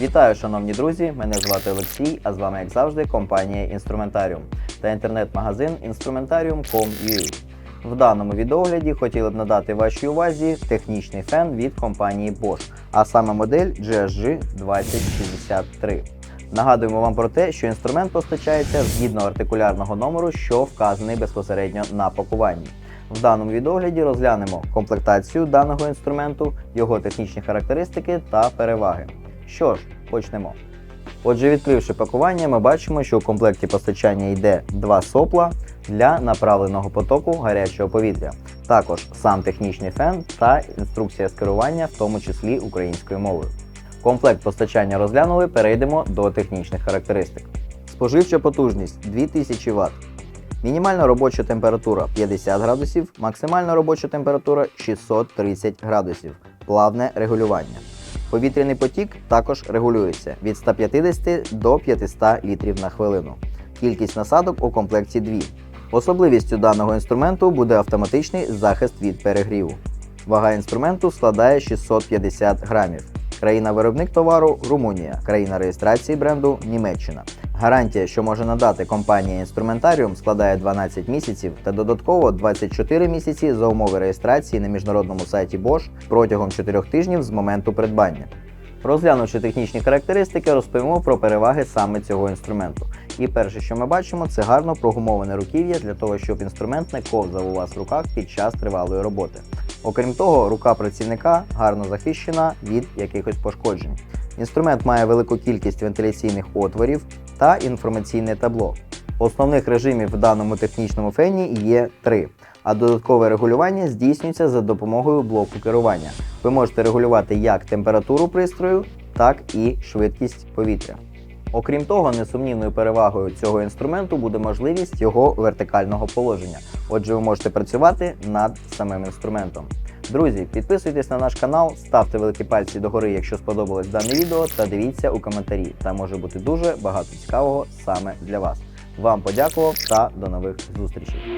Вітаю, шановні друзі! Мене звати Олексій, а з вами, як завжди, компанія Інструментаріум та інтернет-магазин Instrumentarium.com.ua. В даному відеогляді хотіли б надати вашій увазі технічний фен від компанії Bosch, а саме модель GSG 2063. Нагадуємо вам про те, що інструмент постачається згідно артикулярного номеру, що вказаний безпосередньо на пакуванні. В даному відогляді розглянемо комплектацію даного інструменту, його технічні характеристики та переваги. Що ж, почнемо. Отже, відкривши пакування, ми бачимо, що у комплекті постачання йде два сопла для направленого потоку гарячого повітря. Також сам технічний фен та інструкція з керування, в тому числі українською мовою. Комплект постачання розглянули, перейдемо до технічних характеристик. Споживча потужність 2000 Вт. Мінімальна робоча температура 50 градусів, максимальна робоча температура 630 градусів. Плавне регулювання. Повітряний потік також регулюється від 150 до 500 літрів на хвилину. Кількість насадок у комплекті 2. Особливістю даного інструменту буде автоматичний захист від перегріву. Вага інструменту складає 650 грамів. Країна-виробник товару Румунія, країна реєстрації бренду Німеччина. Гарантія, що може надати компанія Інструментаріум, складає 12 місяців та додатково 24 місяці за умови реєстрації на міжнародному сайті Bosch протягом 4 тижнів з моменту придбання. Розглянувши технічні характеристики, розповімо про переваги саме цього інструменту. І перше, що ми бачимо, це гарно прогумоване руків'я для того, щоб інструмент не ковзав у вас в руках під час тривалої роботи. Окрім того, рука працівника гарно захищена від якихось пошкоджень. Інструмент має велику кількість вентиляційних отворів та інформаційне табло. Основних режимів в даному технічному фені є три, а додаткове регулювання здійснюється за допомогою блоку керування. Ви можете регулювати як температуру пристрою, так і швидкість повітря. Окрім того, несумнівною перевагою цього інструменту буде можливість його вертикального положення. Отже, ви можете працювати над самим інструментом. Друзі, підписуйтесь на наш канал, ставте великі пальці догори, якщо сподобалось дане відео, та дивіться у коментарі. Там може бути дуже багато цікавого саме для вас. Вам подякував та до нових зустрічей.